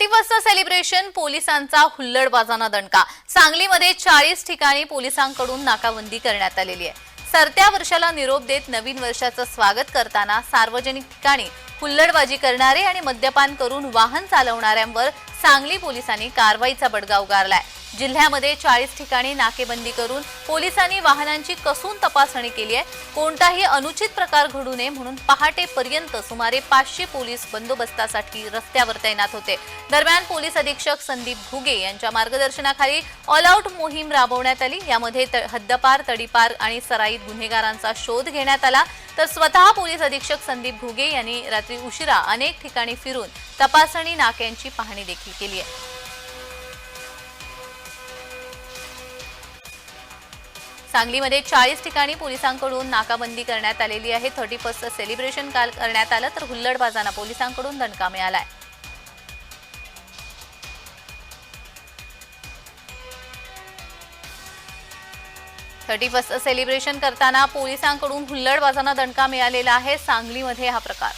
Thirty first celebration पोलिसांचा हुल्लडबाजांना दणका. सांगलीमध्ये चाळीस ठिकाणी पोलिसांकडून नाकाबंदी करण्यात आलेली आहे. सरत्या वर्षाला निरोप देत नवीन वर्षाचं स्वागत करताना सार्वजनिक ठिकाणी हुल्लडबाजी करणारे आणि मद्यपान करून वाहन चालवणाऱ्यांवर सांगली पोलिसांनी कारवाईचा बडगा उगारलाय. जिल्ह्यामध्ये चाळीस ठिकाणी नाकेबंदी करून पोलिसांनी वाहनांची कसून तपासणी केली आहे. कोणताही अनुचित प्रकार घडू नये म्हणून पहाटेपर्यंत सुमारे पाचशे पोलीस बंदोबस्तासाठी रस्त्यावर तैनात होते. दरम्यान पोलीस अधीक्षक संदीप घुगे यांच्या मार्गदर्शनाखाली ऑल आऊट मोहीम राबवण्यात आली. यामध्ये त- हद्दपार तडीपार आणि सराईत गुन्हेगारांचा शोध घेण्यात आला. तर स्वतः पोलीस अधीक्षक संदीप घुगे यांनी रात्री उशिरा अनेक ठिकाणी फिरून तपासणी नाक्यांची पाहणी देखील केली आहे. सांगलीमध्ये चाळीस ठिकाणी पोलिसांकडून नाकाबंदी करण्यात आलेली आहे. थर्टी फर्स्ट सेलिब्रेशन काल करण्यात आलं तर हुल्लडबाजांना पोलिसांकडून दणका मिळालाय. थर्टी फर्स्ट सेलिब्रेशन करताना पोलिसांकडून हुल्लडबाजांना दणका मिळालेला आहे. सांगलीमध्ये हा प्रकार.